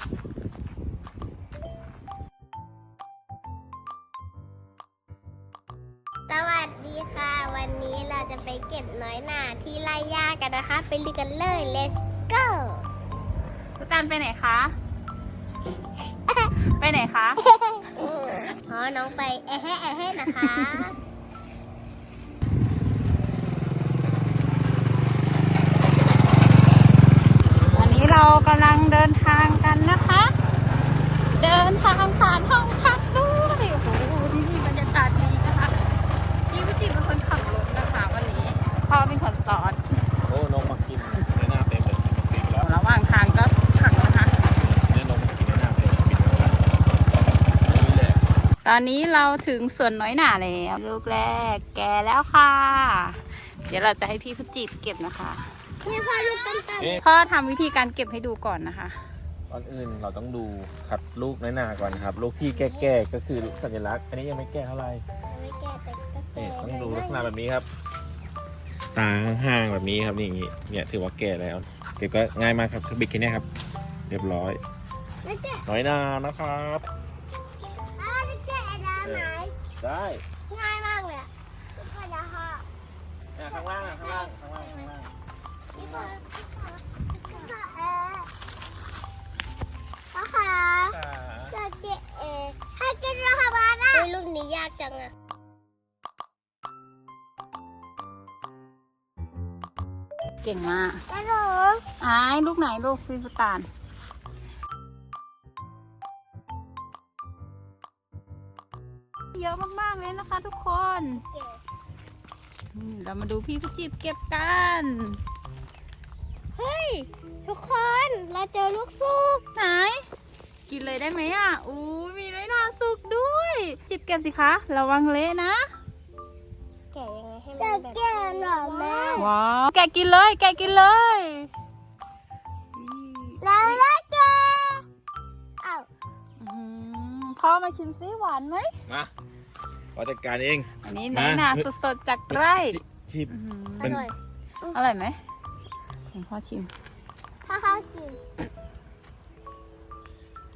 สวัสดีค่ะ วันนี้เราจะไปเก็บน้อยหนาที่ไร่ย่ากันนะคะ ไปลุยกันเลย let's go พุตันไปไหนคะ ไปไหนคะ อ๋อ น้องไปแอะแฮะแอะแฮะนะคะวันนี้เรากำลังเดินทางกั นนะคะ เดินทางผ่านห้องพักด้วยโอ้โหที่นี่บรรยากาศดีนะคะพี่วิจิตรเป็นคนขับรถนะคะวันนี้พ่อเป็นคนสอนโอ้นกมากินในหน้าเต็มเลยปิดไปแล้วระหว่างทางก็ขังนะคะเนี่ยนกมากินในหน้าเต็มปิดไปแล้วนี่แหละตอนนี้เราถึงสวนน้อยหนาแล้วลูกแรกแกแล้วค่ะ เดี๋ยวเราจะให้พี่พุจิตรเก็บนะคะนี่พ่อลูกต้นตันนี่พ่อทำวิธีการเก็บให้ดูก่อนนะคะ ก่อนอื่นเราต้องดูคัดลูกในหน้าก่อนครับ ลูกที่แก่ๆก็คือสัญลักษณ์ อันนี้ยังไม่แก่เท่าไหร่ไม่แก่แต่ก็แก่นี่ต้องดูลักษณะแบบนี้ครับ ตาห่างๆแบบนี้ครับนี่อย่างงี้เนี่ยถือว่าแก่แล้วเก็บก็ง่ายมากครับคือบิดแค่เนี้ยครับ เรียบร้อย ไม่แก่น้อยหนานะครับ อ้าวไม่แก่ได้ไหมได้ง่ายมากเลยอะทุกคนนะคะเนี่ยข้างล่างอะข้างล่างข้างล่างข้างล่างากจังอะเก่งมากแล้วหนูไอ้ายลูกไหนลูกพี่พุตานเยอะมากๆเลยนะคะทุกคนเก็บอืมเรามาดูพี่พุจิตรเก็บกัน เฮ้ย ทุกคน เราเจอลูกซุกไหน กินเลยได้ไหมอะอู้มีน้อยหนาสุกด้วย จิบเก็บสิคะ ระวังเละนะ แก่ยังไงให้มันแบบจะแก่หรอแม่ ว้าว แกะกินเลย แกะกินเลย แล้วแล้วแก่เอ้าอืมพ่อมาชิมซิหวานไหม มาขอจัดการเอง อันนี้น้อยหนาสดๆจากไร่ชิบ อื้อหืออร่อย อร่อยไหมเห็นพ่อชิม ถ้าเขากิน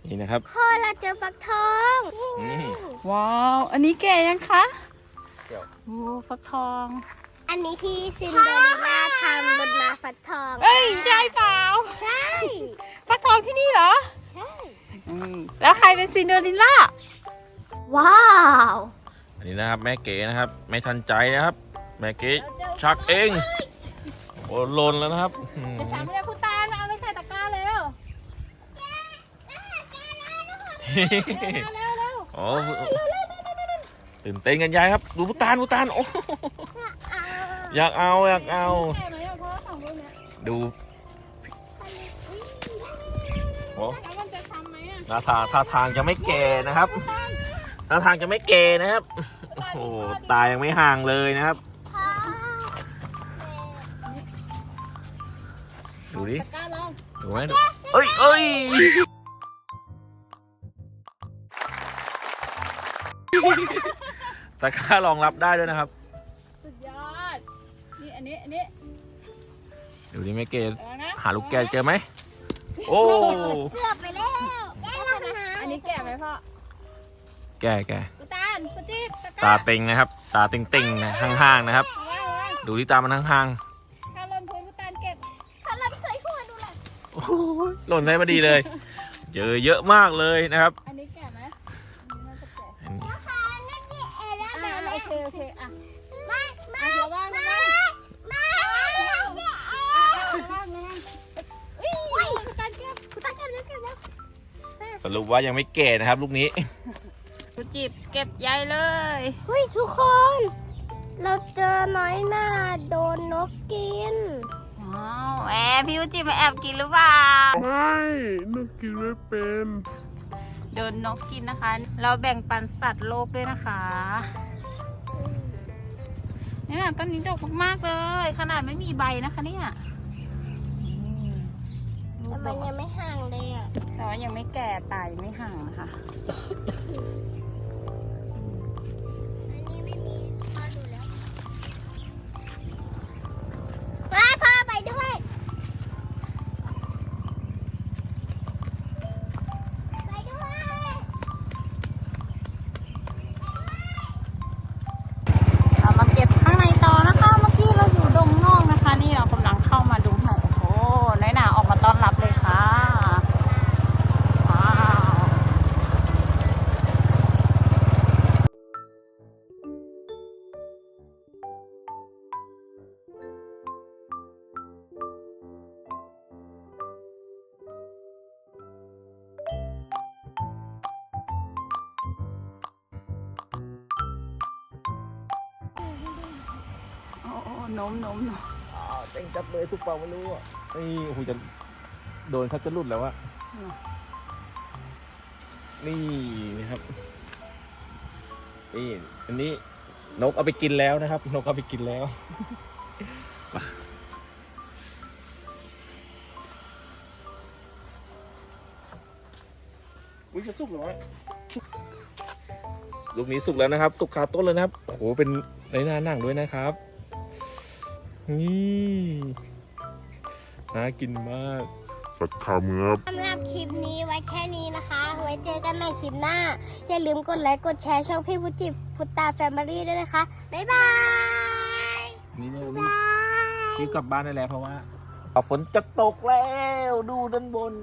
นี่นะครับพ่อเราเจอฟักทองอืมว้าว อันนี้แก่ยังคะเดี๋ยวโอ้ฟักทอง อันนี้ที่ซินเดอเรลล่าทำบนมาฟักทองเอ้ยใช่เปล่าใช่ฟักทองที่นี่เหรอใช่อืมแล้วใครเป็นซินเดอเรลล่าว้าว อันนี้นะครับแม่เก๋นะครับ ไม่ทันใจนะครับ แม่เก๋ชักเองโอ้หลนแล้วนะครับอืมจะช้ำเลยคุณตาลเอาไปใส่ตะกร้าเร็วเร็วเร็ว โอ้ตื่นเต้นกันใหญ่ครับ ดูพุตานพุตานโอ้อยากเอาอยากเอาแก่ไหมอะเพราะว่าสองลูกเนี้ยดูโอ้แล้วมันจะช้ำไหมอะท่าทางท่าทางจะไม่แก่นะครับท่าทางจะไม่แก่นะครับ โอ้โหตายังไม่ห่างเลยนะครับพ่อดูดิตะกร้าลองดูไหมดูเอ้ยเอ้ย ตะกร้ารองรับได้ด้วยนะครับสุดยอด นี่อันนี้อันนี้ดูดิแม่เกดเอานะหาลูกแกวเจอไหมโอ้เกือบไปแล้วแก้แล้วนะอันนี้แก่ไหมพ่อแกแกกุตาลกุจิบตะกตาร้าเต็งนะครับ ตาเต็งเต็งๆนะห่างๆนะครับ เอาไว้เอาไว้ดูที่ตามันห่างถ้าลมพื้นกุตาลเก็บถ้าเราใช้หัวดูแลๆโอ้โหหล่นได้มาดีเลย เจอเยอะมากเลยนะครับ อัน โอเคอะไม่ไม่ระวังระวังไม่ระวังระวังอุ้ยกุตาลเก็บคุณตาเก็บแล้วเก็บแล้วสรุปว่ายังไม่แก่นะครับ ลูกนี้กุจิบเก็บใยเลยเฮ้ยทุกคน เราเจอน้อยหน้าโดนนกกินว้าวแอบพี่กุจิมาแอบกินหรือเปล่าไม่นกกินไม่เป็นโดนนกกินนะคะ เราแบ่งปันสัตว์โลกด้วยนะคะ นี่นะต้นนี้ดกมากๆเลย ขนาดไม่มีใบนะคะเนี่ยอืมแต่มันยังไม่ห่างเลยอะแต่ว่ายังไม่แก่ตายไม่ห่างนะคะ นมนมนมอ้าวเต็งจับเลยทุกเปล่าไม่รู้อะนี่โอ้โหจะโดนเขาจะหลุดแล้วอะนี่นะครับนี่อันนี้นกเอาไปกินแล้วนะครับ นกเอาไปกินแล้วไปอุ้ยจะสุกเหรอลูกนี้สุกแล้วนะครับ สุกคาต้นเลยนะครับโอ้โหเป็นในหน้าหนังด้วยนะครับ นี่น่ากินมาก สักคำครับสำหรับคลิปนี้ไว้แค่นี้นะคะ ไว้เจอกันใหม่คลิปหน้า อย่าลืมกดไลค์กดแชร์ช่องพี่พุจิพุตตาแฟมิลี่ด้วยนะคะ บ๊ายบายนี่เนี่ยบายรีบกลับบ้านได้แล้วเพราะว่าฝนจะตกแล้วดูด้านบน